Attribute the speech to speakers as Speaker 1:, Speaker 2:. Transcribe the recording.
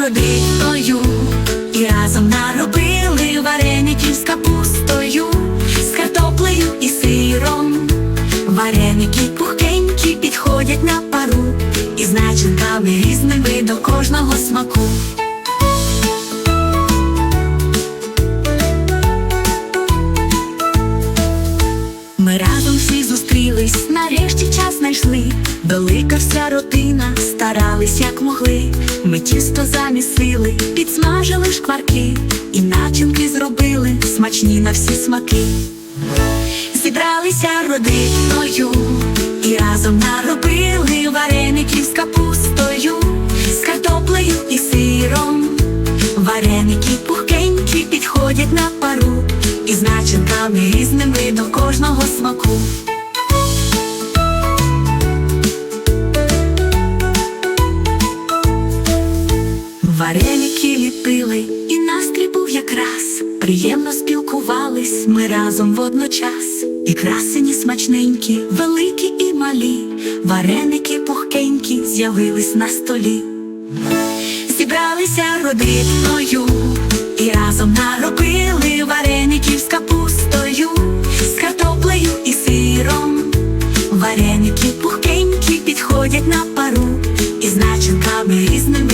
Speaker 1: родиною і разом наробили вареників з капустою, з картоплею і сиром. Вареники пухкенькі підходять на пару, і з начинками різними до кожного смаку. Ми разом всі зустрілись, нарешті час знайшли. Велика вся родина, старались як могли. Ми тісто замісили, підсмажили шкварки, і начинки зробили смачні на всі смаки. Зібралися родиною і разом наробили вареників з капустою, з картоплею і сиром. Вареники пухкенькі підходять на пару, і з начинками різними до кожного Вареники ліпили, і настрій був якраз. Приємно спілкувались ми разом водночас. І красені смачненькі, великі і малі, вареники пухкенькі з'явились на столі. Зібралися родиною і разом наробили вареників з капустою, з картоплею і сиром. Вареники пухкенькі підходять на пару, із начинками різними.